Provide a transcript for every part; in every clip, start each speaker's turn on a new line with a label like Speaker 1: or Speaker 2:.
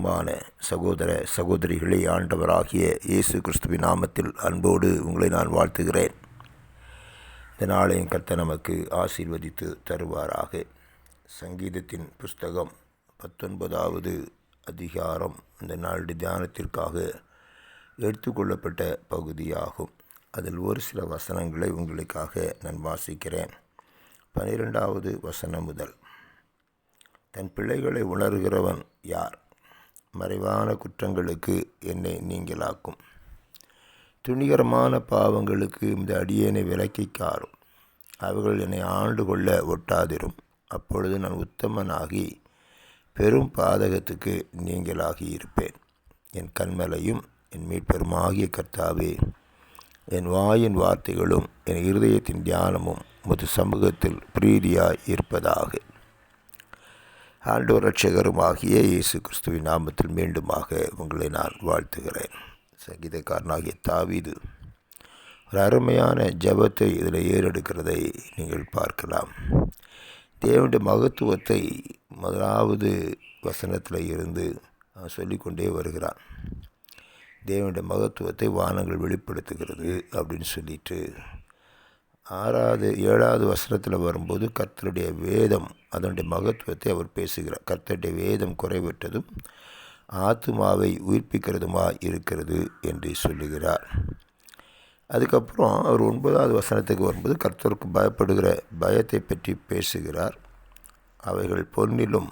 Speaker 1: பிரியமான சகோதர சகோதரிகளே ஆண்டவராகிய இயேசு கிறிஸ்துவின் நாமத்தில் அன்போடு உங்களை நான் வாழ்த்துகிறேன். இந்த நாளையும் கத்த நமக்கு ஆசீர்வதித்து தருவாராக. சங்கீதத்தின் புஸ்தகம் பத்தொன்பதாவது அதிகாரம் இந்த நாளுடைய தியானத்திற்காக எடுத்துக்கொள்ளப்பட்ட பகுதியாகும். அதில் ஒரு சில வசனங்களை உங்களுக்காக நான் வாசிக்கிறேன். பனிரெண்டாவது வசனம் முதல். தன் பிள்ளைகளை உணர்கிறவன் யார்? மறைவான குற்றங்களுக்கு என்னை நீங்களாக்கும். துணிகரமான பாவங்களுக்கு இந்த அடியேனை விலக்கி காரும். அவர்கள் என்னை ஆண்டு கொள்ள ஒட்டாதிரும். அப்பொழுது நான் உத்தமனாகி பெரும் பாதகத்துக்கு நீங்களாகி இருப்பேன். என் கண்மலையும் என் மீட்பெருமாகிய கர்த்தாவே என் வாயின் வார்த்தைகளும் என் இருதயத்தின் தியானமும் முது சமூகத்தில் பிரீதியாய் இருப்பதாக. ஆண்டவர் ரட்சகருமாகிய இயேசு கிறிஸ்துவின் நாமத்தில் மீண்டுமாக உங்களை நான் வாழ்த்துகிறேன். சங்கீதக்காரனாகிய தாவிது ஒரு அருமையான ஜபத்தை இதில் ஏறெடுக்கிறதை நீங்கள் பார்க்கலாம். தேவனுடைய மகத்துவத்தை முதலாவது வசனத்தில் இருந்து அவன் சொல்லிக்கொண்டே வருகிறான். தேவனுடைய மகத்துவத்தை வானங்கள் வெளிப்படுத்துகிறது அப்படின்னு சொல்லிட்டு ஆறாவது ஏழாவது வசனத்தில் வரும்போது கர்த்தருடைய வேதம் அதனுடைய மகத்துவத்தை அவர் பேசுகிறார். கர்த்தருடைய வேதம் குறைவிட்டதும் ஆத்மாவை உயிர்ப்பிக்கிறதுமா இருக்கிறது என்று சொல்லுகிறார். அதுக்கப்புறம் அவர் ஒன்பதாவது வசனத்துக்கு வரும்போது கர்த்தருக்கு பயப்படுகிற பயத்தை பற்றி பேசுகிறார். அவைகள் பொன்னிலும்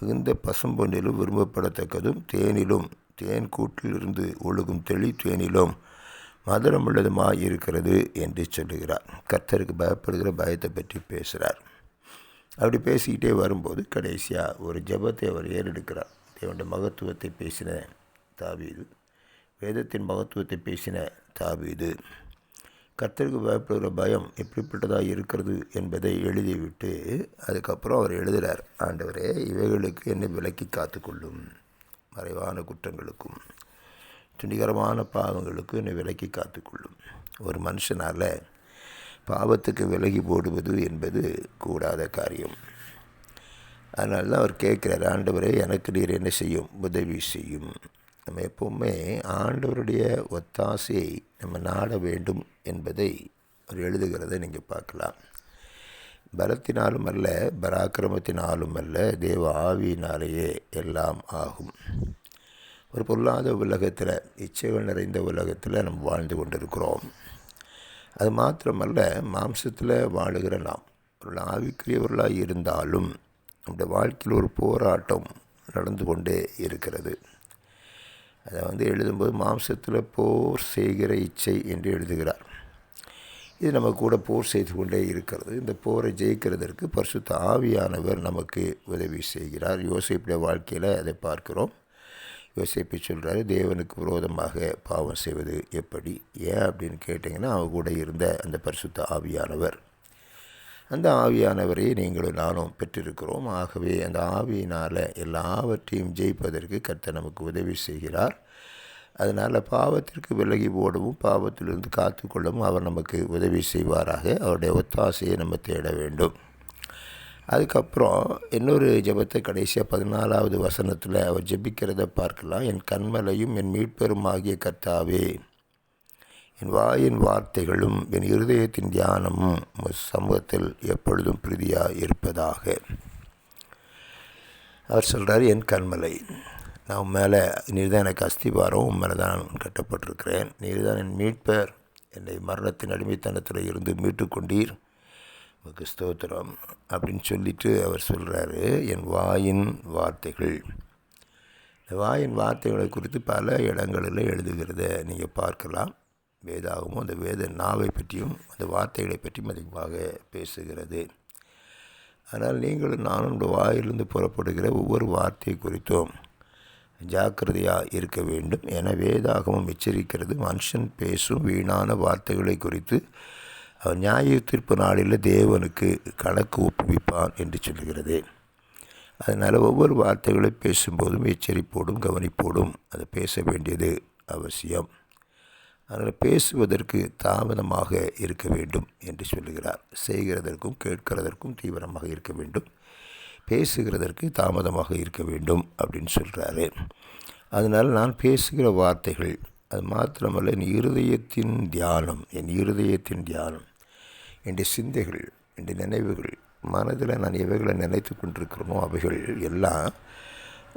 Speaker 1: மிகுந்த பசும்பொன்னிலும் விரும்பப்படத்தக்கதும் தேனிலும் தேன் கூட்டிலிருந்து ஒழுகும் தெளி தேனிலும் மதுரம் உள்ளதுமாக இருக்கிறது என்று சொல்லுகிறார். கர்த்தருக்கு பயப்படுகிற பயத்தை பற்றி பேசுகிறார். அப்படி பேசிக்கிட்டே வரும்போது கடைசியாக ஒரு ஜபத்தை அவர் ஏறெடுக்கிறார். தேவனுடைய மகத்துவத்தை பேசின தாவீது வேதத்தின் மகத்துவத்தை பேசின தாவீது கர்த்தருக்கு பயப்படுகிற பயம் எப்படிப்பட்டதாக இருக்கிறது என்பதை எழுதிவிட்டு அதுக்கப்புறம் அவர் எழுதுகிறார். ஆண்டவரே இவைகளுக்கு என்னை விலக்கி காத்துக்கொள்ளும். மறைவான குற்றங்களுக்கும் துணிகரமான பாவங்களுக்கு என்னை விலக்கி காத்துக்கொள்ளும். ஒரு மனுஷனால் பாவத்துக்கு விலகி போடுவது என்பது கூடாத காரியம். அதனால தான் அவர் கேட்குறார் ஆண்டவரே எனக்கு நீர் என்ன செய்யும்? உதவி செய்யும். நம்ம எப்போவுமே ஆண்டவருடைய ஒத்தாசையை நம்ம நாட வேண்டும் என்பதை அவர் எழுதுகிறதை நீங்கள் பார்க்கலாம். பலத்தினாலும் அல்ல பராக்கிரமத்தினாலும் அல்ல தேவ ஆவியினாலேயே எல்லாம் ஆகும். ஒரு பொருளாத உலகத்தில் இச்சைகள் நிறைந்த உலகத்தில் நம்ம வாழ்ந்து கொண்டிருக்கிறோம். அது மாத்திரமல்ல மாம்சத்தில் வாழுகிற நாம் ஒரு ஆவிக்குரியவர்களாக இருந்தாலும் நம்முடைய வாழ்க்கையில் ஒரு போராட்டம் நடந்து கொண்டே இருக்கிறது. அதை வந்து எழுதும்போது மாம்சத்தில் போர் செய்கிற இச்சை என்று எழுதுகிறார். இது நம்ம கூட போர் செய்து கொண்டே இருக்கிறது. இந்த போரை ஜெயிக்கிறதற்கு பரிசுத்த ஆவியானவர் நமக்கு உதவி செய்கிறார். யோசிப்புடைய வாழ்க்கையில் அதை பார்க்கிறோம். யோசிப்பை சொல்கிறாரு தேவனுக்கு விரோதமாக பாவம் செய்வது எப்படி? ஏன்? அப்படின்னு கேட்டிங்கன்னா அவ கூட இருந்த அந்த பரிசுத்த ஆவியானவர். அந்த ஆவியானவரை நீங்களும் நானும் பெற்றிருக்கிறோம். ஆகவே அந்த ஆவியினால் எல்லாவற்றையும் ஜெயிப்பதற்கு கர்த்தர் நமக்கு உதவி செய்கிறார். அதனால் பாவத்திற்கு விலகி போடவும் பாவத்திலிருந்து காத்துக்கொள்ளவும் அவர் நமக்கு உதவி செய்வாராக. அவருடைய ஒத்தாசையை நம்ம தேட வேண்டும். அதுக்கப்புறம் இன்னொரு ஜபத்தை கடைசியாக பதினாலாவது வசனத்தில் அவர் ஜெபிக்கிறத பார்க்கலாம். என் கண்மலையும் என் மீட்பெரும் ஆகிய கர்த்தாவே என் வாயின் வார்த்தைகளும் என் இருதயத்தின் தியானமும் சமூகத்தில் எப்பொழுதும் பிரீதியாக இருப்பதாக. அவர் சொல்கிறார் என் கண்மலை நான் உன் மேலே நீர் தான் எனக்கு அஸ்திபாரம் உன் மேலே தான் கட்டப்பட்டிருக்கிறேன். நீர் தான் என் மீட்பர். என்னை மரணத்தின் அடிமைத்தனத்தில் இருந்து மீட்டு கொண்டீர். உமக்கு ஸ்தோத்திரம் அப்படின்னு சொல்லிட்டு அவர் சொல்கிறாரு என் வாயின் வார்த்தைகள். இந்த வாயின் வார்த்தைகளை குறித்து பல இடங்களில் எழுதுகிறத நீங்கள் பார்க்கலாம். வேதாகமும் அந்த வேத நாவை பற்றியும் அந்த வார்த்தைகளை பற்றியும் அதிகமாக பேசுகிறது. ஆனால் நீங்களும் நானும் இந்த வாயிலிருந்து புறப்படுகிற ஒவ்வொரு வார்த்தை குறித்தும் ஜாக்கிரதையாக இருக்க வேண்டும். என வேதாகமும் எச்சரிக்கிறது. மனுஷன் பேசும் வீணான வார்த்தைகளை குறித்து அவர் நியாய தீர்ப்பு நாளில் தேவனுக்கு கணக்கு ஒப்புவிப்பான் என்று சொல்கிறது அதனால் ஒவ்வொரு வார்த்தைகளை பேசும்போதும் எச்சரிப்போடும் கவனிப்போடும் அதை பேச வேண்டியது அவசியம். அதனால் பேசுவதற்கு தாமதமாக இருக்க வேண்டும் என்று சொல்லுகிறார். செய்கிறதற்கும் கேட்கிறதற்கும் தீவிரமாக இருக்க வேண்டும். பேசுகிறதற்கு தாமதமாக இருக்க வேண்டும் அப்படின்னு சொல்கிறாரு அதனால் நான் பேசுகிற வார்த்தைகள் அது மாத்திரமல்ல என் இருதயத்தின் தியானம் என் இருதயத்தின் தியானம் என் சிந்தைகள் என் நினைவுகள் மனதில் நான் எவைகளை நினைத்து கொண்டிருக்கிறோமோ அவைகள் எல்லாம்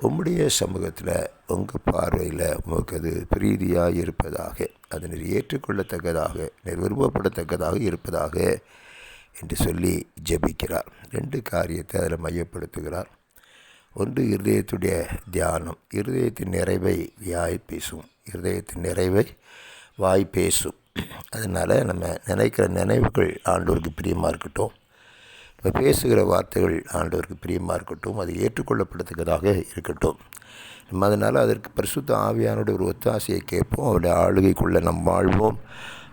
Speaker 1: உம்முடைய சமூகத்தில் உங்கள் பார்வையில் உங்களுக்கு அது பிரீதியாக இருப்பதாக அது நீர் ஏற்றுக்கொள்ளத்தக்கதாக நீர் விரும்பப்படத்தக்கதாக இருப்பதாக என்று சொல்லி ஜெபிக்கிறார். ரெண்டு காரியத்தை அதில் மையப்படுத்துகிறார். ஒன்று இருதயத்துடைய தியானம். இருதயத்தின் நிறைவை வியாய் பேசும்? இருதயத்தின் நிறைவை வாய் பேசும். அதனால் நம்ம நினைக்கிற நினைவுகள் ஆண்டோருக்கு பிரியமாக இருக்கட்டும். நம்ம பேசுகிற வார்த்தைகள் ஆண்டோருக்கு பிரியமாக இருக்கட்டும். அது ஏற்றுக்கொள்ளப்படத்தக்கதாக இருக்கட்டும். நம்ம அதனால் அதற்கு பரிசுத்த ஆவியானோட ஒரு ஒத்தாசையை கேட்போம். அவருடைய ஆளுகைக்குள்ளே நம் வாழ்வோம்.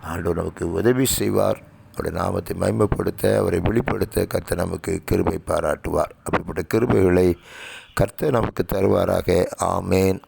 Speaker 1: ஆண்டவர் நமக்கு உதவி செய்வார். அவருடைய நாமத்தை மயமப்படுத்த அவரை வெளிப்படுத்த கர்த்தர் நமக்கு கிருபை பாராட்டுவார். அப்படிப்பட்ட கிருபைகளை கர்த்தர் நமக்கு தருவாராக. ஆமேன்.